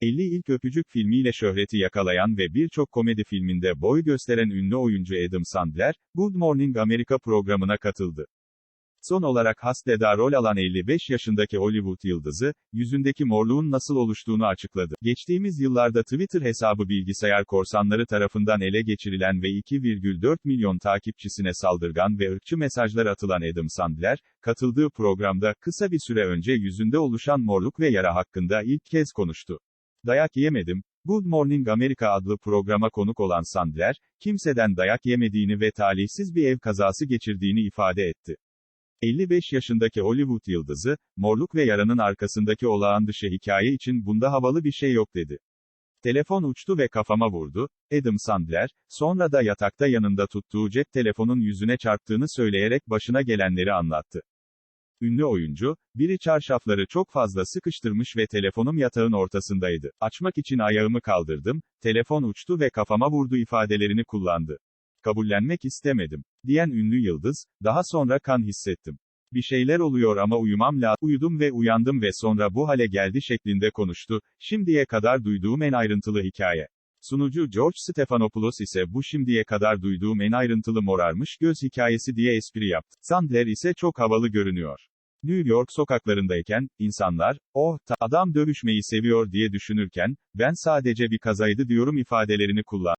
50 ilk öpücük filmiyle şöhreti yakalayan ve birçok komedi filminde boy gösteren ünlü oyuncu Adam Sandler, Good Morning America programına katıldı. Son olarak Hasted'da rol alan 55 yaşındaki Hollywood yıldızı, yüzündeki morluğun nasıl oluştuğunu açıkladı. Geçtiğimiz yıllarda Twitter hesabı bilgisayar korsanları tarafından ele geçirilen ve 2,4 milyon takipçisine saldırgan ve ırkçı mesajlar atılan Adam Sandler, katıldığı programda kısa bir süre önce yüzünde oluşan morluk ve yara hakkında ilk kez konuştu. Dayak yemedim, Good Morning America adlı programa konuk olan Sandler, kimseden dayak yemediğini ve talihsiz bir ev kazası geçirdiğini ifade etti. 55 yaşındaki Hollywood yıldızı, morluk ve yaranın arkasındaki olağan dışı hikaye için bunda havalı bir şey yok dedi. Telefon uçtu ve kafama vurdu, Adam Sandler, sonra da yatakta yanında tuttuğu cep telefonun yüzüne çarptığını söyleyerek başına gelenleri anlattı. Ünlü oyuncu, biri çarşafları çok fazla sıkıştırmış ve telefonum yatağın ortasındaydı. Açmak için ayağımı kaldırdım, telefon uçtu ve kafama vurdu ifadelerini kullandı. Kabullenmek istemedim, diyen ünlü yıldız, daha sonra kan hissettim. Bir şeyler oluyor ama uyumam la, uyudum ve uyandım ve sonra bu hale geldi şeklinde konuştu, şimdiye kadar duyduğum en ayrıntılı hikaye. Sunucu George Stephanopoulos ise bu şimdiye kadar duyduğum en ayrıntılı morarmış göz hikayesi diye espri yaptı. Sandler ise çok havalı görünüyor. New York sokaklarındayken, insanlar, oh, ta, adam dövüşmeyi seviyor diye düşünürken, ben sadece bir kazaydı diyorum ifadelerini kullandı.